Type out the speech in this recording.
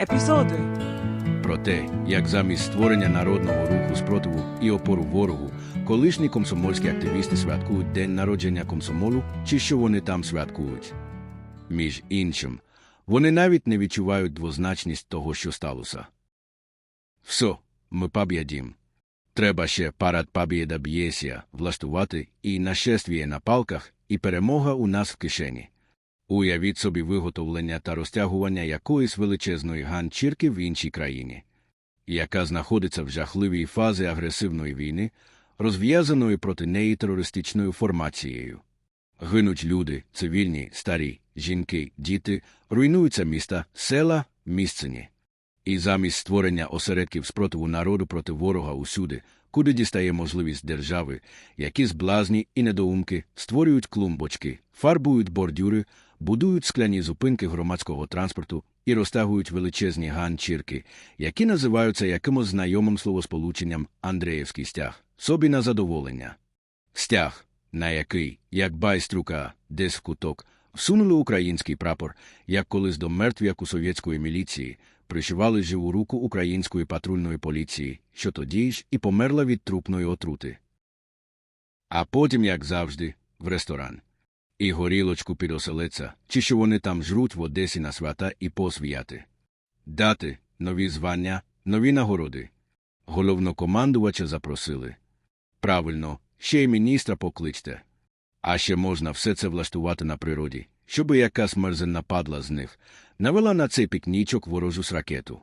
Епізоди. Про те, як замість створення народного руху спротиву і опору ворогу, колишні комсомольські активісти святкують день народження комсомолу, чи що вони там святкують. Між іншим, вони навіть не відчувають двозначність того, що сталося. Все, ми поб'єдім. Треба ще парад побєда б'єсія влаштувати і нашествіє на палках, і перемога у нас в кишені. Уявіть собі виготовлення та розтягування якоїсь величезної ганчірки в іншій країні, яка знаходиться в жахливій фазі агресивної війни, розв'язаної проти неї терористичною формацією. Гинуть люди, цивільні, старі, жінки, діти, руйнуються міста, села, місцені. І замість створення осередків спротиву народу проти ворога усюди, куди дістає можливість держави, якісь блазні і недоумки створюють клумбочки, фарбують бордюри, будують скляні зупинки громадського транспорту і розтягують величезні ганчірки, які називаються якимось знайомим словосполученням Андреївський стяг, собі на задоволення. Стяг, на який, як байструка, десь в куток, всунули український прапор, як колись до мертвяку совєтської міліції, пришивали живу руку української патрульної поліції, що тоді ж і померла від трупної отрути. А потім, як завжди, в ресторан. І горілочку під оселеця, чи що вони там жруть в Одесі на свята і посвяти. Дати, нові звання, нові нагороди. Головнокомандувача запросили. Правильно, ще й міністра покличте. А ще можна все це влаштувати на природі, щоби якась мерзенна падла з них навела на цей пікнічок ворожу с ракету.